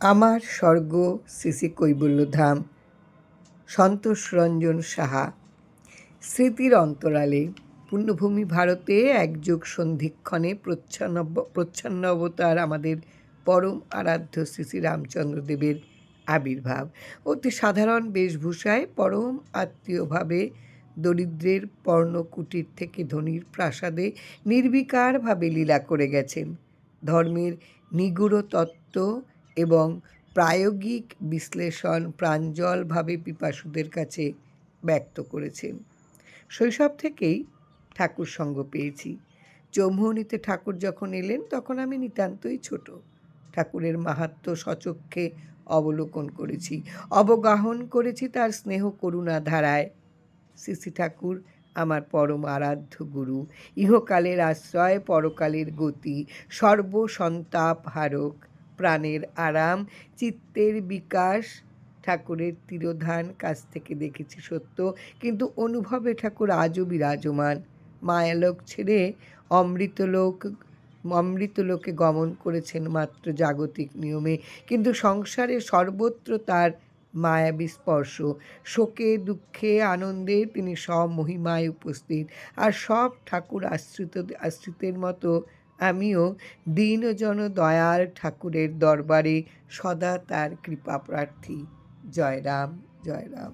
আমার স্বর্গ শ্রী কৈবল্যধাম। সন্তোষ রঞ্জন সাহা। স্মৃতির অন্তরালে পুণ্যভূমি ভারতে একযোগ সন্ধিক্ষণে প্রচ্ছন্ন প্রচ্ছন্ন অবতার আমাদের পরম আরাধ্য শ্রী শ্রী রামচন্দ্রদেবের আবির্ভাব। অতি সাধারণ বেশভূষায় পরম আত্মীয়ভাবে দরিদ্রের পর্ণকুটির থেকে ধনির প্রাসাদে নির্বিকারভাবে লীলা করে গেছেন। ধর্মের নিগুড় তত্ত্ব এবং প্রায়োগিক বিশ্লেষণ প্রাঞ্জলভাবে পিপাসুদের কাছে ব্যক্ত করেছেন। শৈশব থেকেই ঠাকুর সঙ্গ পেয়েছি। চৌমুহনীতে ঠাকুর যখন এলেন, তখন আমি নিতান্তই ছোট। ঠাকুরের মাহাত্ম সচক্ষে অবলোকন করেছি, অবগাহন করেছি তার স্নেহ করুণা ধারায়। শ্রী ঠাকুর আমার পরম আরাধ্য গুরু, ইহকালের আশ্রয় পরকালের গতি সর্বসন্তাপ হারক প্রাণের আরাম, চিত্তের বিকাশ ঠাকুরের তিরোধান কাছ থেকে দেখেছি সত্য। কিন্তু অনুভবে ঠাকুর আজও বিরাজমান। মায়ালোক ছেড়ে অমৃতলোক, অমৃতলোকে গমন করেছেন মাত্র জাগতিক নিয়মে। কিন্তু সংসারে সর্বত্র তার মায়াবী স্পর্শ। শোকে, দুঃখে, আনন্দে তিনি সব মহিমায় উপস্থিত। আর সব ঠাকুর আশ্রিত, আশ্রিতের মতো আমিও দীনজন দয়াল ঠাকুরের দরবারে সদা তার কৃপা প্রার্থী। জয় রাম জয় রাম